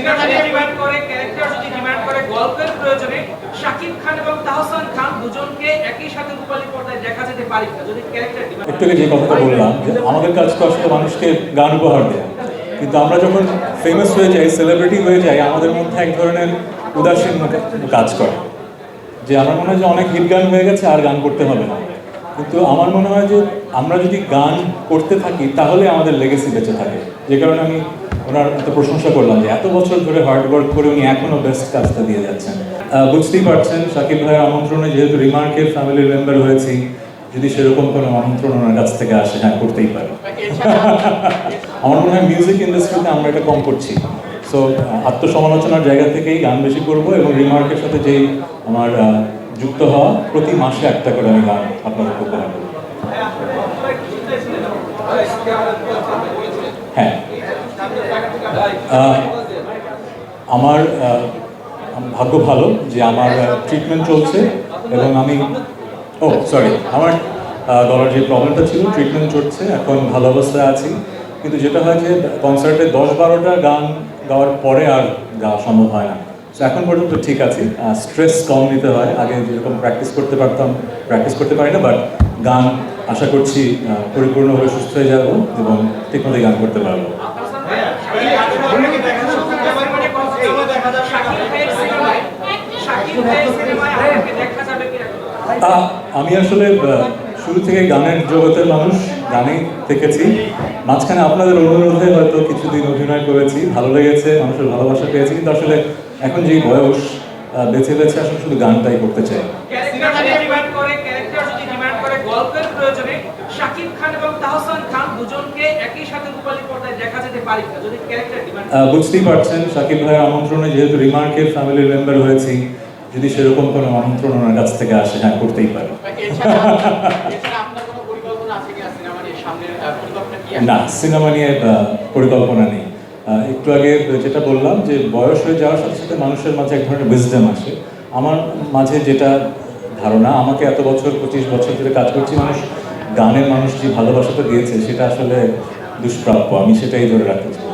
সিনেমাটি ডিমান্ড করে ক্যারেক্টার যদি ডিমান্ড করে গল্পের প্রয়োজনে শাকিব খান এবং তাহসান খান দুজনকে একই সাথে রূপালী পর্দায় দেখা যেতে পারে কিনা যদি ক্যারেক্টার ডিমান্ড একটু যে কথাটা বললাম যে আমাদের কাজ তো আসলে মানুষকে গান উপহার দেয়। কিন্তু আমরা যখন ফেমাস হয়ে যাই সেলিব্রিটি হয়ে যাই আমাদের মধ্যে এক ধরনের উদাসীন কাজ করে। যে আমার মনে হয় যে অনেক হিট গান হয়ে গেছে আর গান করতে হবে না। কিন্তু আমার মনে হয় যে আমরা যদি গান করতে থাকি তাহলে আমাদের লেগেসি বেঁচে থাকে। যে কারণে আমি ওনার এত প্রশংসা করলাম যে এত বছর ধরে হার্ড ওয়ার্ক করে উনি এখনও বেস্ট কাজটা দিয়ে যাচ্ছেন। বুঝতেই পারছেন সাকিব ভাইয়ের আমন্ত্রণে যেহেতু রিমার্কের ফ্যামিলির মেম্বার হয়েছি যদি সেরকম কোনো আমন্ত্রণ ওনার কাছ থেকে আসে হ্যাঁ করতেই পারে। আমার মনে হয় মিউজিক ইন্ডাস্ট্রিতে আমরা এটা কম করছি। সো আত্মসমালোচনার জায়গা থেকেই গান বেশি করব এবং রিমার্কের সাথে যেই আমার যুক্ত হওয়া প্রতি মাসে একটা করে আমি গান আপনাদের উপহার দেবো। হ্যাঁ। আমার ভাগ্য ভালো যে আমার ট্রিটমেন্ট চলছে এবং আমি, ও সরি আমার গলার যে প্রবলেমটা ছিল ট্রিটমেন্ট চলছে, এখন ভালো অবস্থায় আছি। কিন্তু যেটা হয় যে কনসার্টে দশ বারোটা গান গাওয়ার পরে আর গাওয়া সম্ভব হয় না। তো এখন পর্যন্ত ঠিক আছে। স্ট্রেস কম নিতে হয়। আগে যেরকম প্র্যাকটিস করতে পারতাম প্র্যাকটিস করতে পারি না বাট গান আশা করছি পরিপূর্ণভাবে সুস্থ হয়ে যাব এবং ঠিকমতো গান করতে পারব শাকিব ভাইয়ের সিনেমায় শাকিব ভাইয়ের সিনেমায় আপনাকে দেখা যাবে কিনা আহ, আমি আসলে শুরু থেকে গানের জগতের মানুষ গানেই থেকেছি। মাঝখানে আপনাদের অনুরোধে হয়তো কিছুদিন অভিনয় করেছি ভালো লেগেছে মানুষের ভালোবাসা পেয়েছি কিন্তু আসলে এখন যেই বয়স বেছে বেছে আসলে শুধু গানটাই করতে চাই। বুঝতেই পারছেন সাকিব ভাইয়ের আমন্ত্রণে যেহেতু রিমার্কের ফ্যামিলির মেম্বার হয়েছি যদি সেরকম কোনো আমন্ত্রণ ওনার কাছ থেকে আসে হ্যাঁ করতেই পারে। না সিনেমা নিয়ে পরিকল্পনা নেই। একটু আগে যেটা বললাম যে বয়স হয়ে যাওয়ার সাথে সাথে মানুষের মাঝে এক ধরনের বিজনেম আসে। আমার মাঝে যেটা ধারণা আমাকে এত বছর পঁচিশ বছর ধরে কাজ করছি মানুষ গানের মানুষ যে ভালোবাসাটা দিয়েছে সেটা আসলে দুষ্প্রাপ্য। আমি সেটাই ধরে রাখতে চাই।